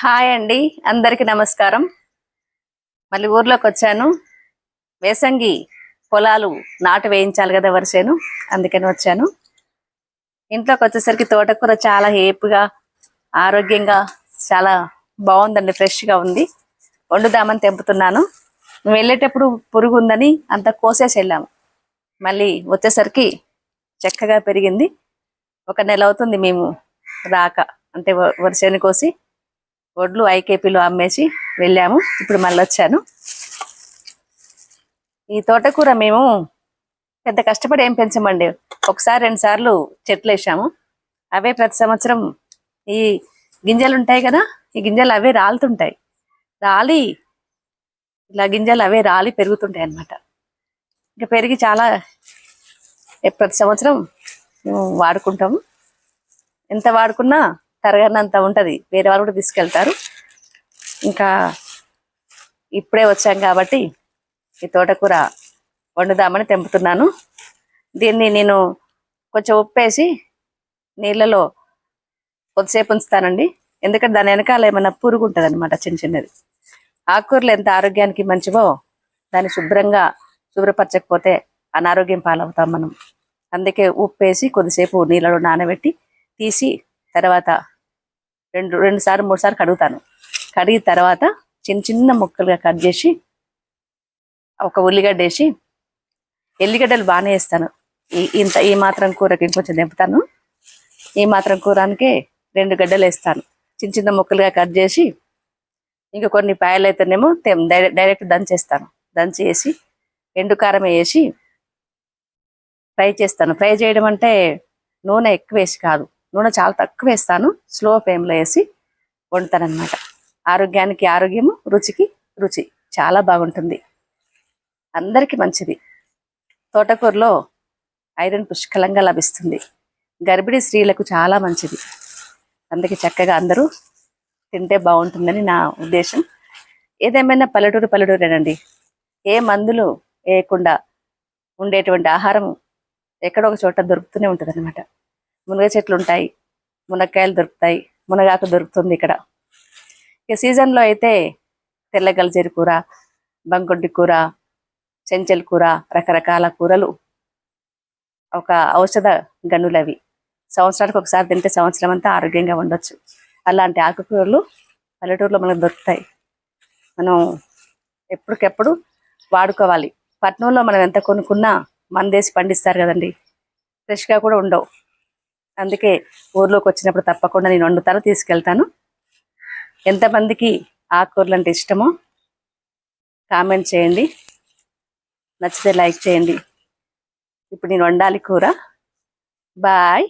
Hi అండి అందరికి నమస్కారం. మళ్ళీ ఊర్లోకి వచ్చాను. వేసంగి పొలాలు నాటు వేయించాలి కదా వరిసేను అందుకని వచ్చాను. ఇంట్లోకి వచ్చేసరికి తోటకూర చాలా హేపుగా ఆరోగ్యంగా చాలా బాగుందండి ఫ్రెష్గా ఉంది. వండుదామని తెంపుతున్నాను. మేము వెళ్ళేటప్పుడు పురుగు ఉందని అంత కోసేసి వెళ్ళాము. మళ్ళీ వచ్చేసరికి చక్కగా పెరిగింది. ఒక నెల అవుతుంది మేము రాక అంటే వరిసేని వరిసేను కోసి వడ్లు ఐకేపీలో అమ్మేసి వెళ్ళాము. ఇప్పుడు మళ్ళీ వచ్చాను. ఈ తోటకూర మేము పెద్ద కష్టపడి ఏం పెంచమండి? ఒకసారి రెండు సార్లు చెట్లు వేసాము. అవే ప్రతి సంవత్సరం ఈ గింజలు ఉంటాయి కదా ఈ గింజలు అవే రాలుతుంటాయి. రాలి ఇలా గింజలు అవే రాలి పెరుగుతుంటాయి అన్నమాట. ఇంకా పెరిగి చాలా ప్రతి సంవత్సరం మేము వాడుకుంటాము. ఎంత వాడుకున్నా తరగనంత ఉంటది. వేరే వాళ్ళు కూడా తీసుకెళ్తారు. ఇంకా ఇప్పుడే వచ్చాం కాబట్టి ఈ తోటకూర వండుదామని తెంపుతున్నాను. దీన్ని నేను కొంచెం ఉప్పేసి నీళ్ళలో కొద్దిసేపు ఉంచుతానండి. ఎందుకంటే దాని వెనకాల ఏమైనా పురుగు ఉంటుంది అనమాట చిన్న చిన్నది. ఆకుకూరలు ఎంత ఆరోగ్యానికి మంచివో దాన్ని శుభ్రంగా శుభ్రపరచకపోతే అనారోగ్యం పాలవుతాం మనం. అందుకే ఉప్పేసి కొద్దిసేపు నీళ్ళలో నానబెట్టి తీసి తర్వాత రెండు రెండు సార్లు మూడు సార్లు కడుగుతాను. కడిగిన తర్వాత చిన్న చిన్న ముక్కలుగా కట్ చేసి ఒక ఉల్లిగడ్డ వేసి ఎల్లిగడ్డలు బాగానే వేస్తాను. ఈ ఇంత ఈ మాత్రం కూరకి ఇంకొంచెం దింపుతాను ఈ మాత్రం కూరానికి రెండు గడ్డలు వేస్తాను. చిన్న చిన్న ముక్కలుగా కట్ చేసి ఇంకా కొన్ని పాయలు అయితేనేమో డైరెక్ట్ దంచేస్తాను దంచి వేసి ఎండు కారం వేసి ఫ్రై చేస్తాను. ఫ్రై చేయడం అంటే నూనె ఎక్కువ వేసి కాదు. నూనె చాలా తక్కువ వేస్తాను స్లో ఫ్లేమ్లో వేసి వండుతాను ఆరోగ్యానికి ఆరోగ్యము రుచికి రుచి చాలా బాగుంటుంది. అందరికీ మంచిది. తోటకూరలో ఐరన్ పుష్కలంగా లభిస్తుంది. గర్భిణీ స్త్రీలకు చాలా మంచిది. అందుకే చక్కగా అందరూ తింటే బాగుంటుందని నా ఉద్దేశం. ఏదేమైనా పల్లెటూరు పల్లెటూరేనండి. ఏ మందులు వేయకుండా ఉండేటువంటి ఆహారం ఎక్కడో ఒక చోట దొరుకుతూనే ఉంటుంది మునగ చెట్లు ఉంటాయి మునక్కాయలు దొరుకుతాయి మునగాకు దొరుకుతుంది ఇక్కడ. ఇక సీజన్లో అయితే తెల్లగలజేరి కూర బంకొడ్డి కూర చెంచల్ కూర రకరకాల కూరలు ఒక ఔషధ గనులు అవి. సంవత్సరానికి ఒకసారి తింటే సంవత్సరం అంతా ఆరోగ్యంగా ఉండొచ్చు. అలాంటి ఆకుకూరలు పల్లెటూరులో మనకు దొరుకుతాయి. మనం ఎప్పటికెప్పుడు వాడుకోవాలి. పట్నంలో మనం ఎంత కొనుక్కున్నా మందేసి పండిస్తారు కదండి. ఫ్రెష్గా కూడా ఉండవు. అందుకే ఊర్లోకి వచ్చినప్పుడు తప్పకుండా నేను వండుతాను తీసుకెళ్తాను. ఎంతమందికి ఆకుకూరలు అంటే ఇష్టమో కామెంట్ చేయండి. నచ్చితే లైక్ చేయండి. ఇప్పుడు నేను వండాలి కూర. బాయ్.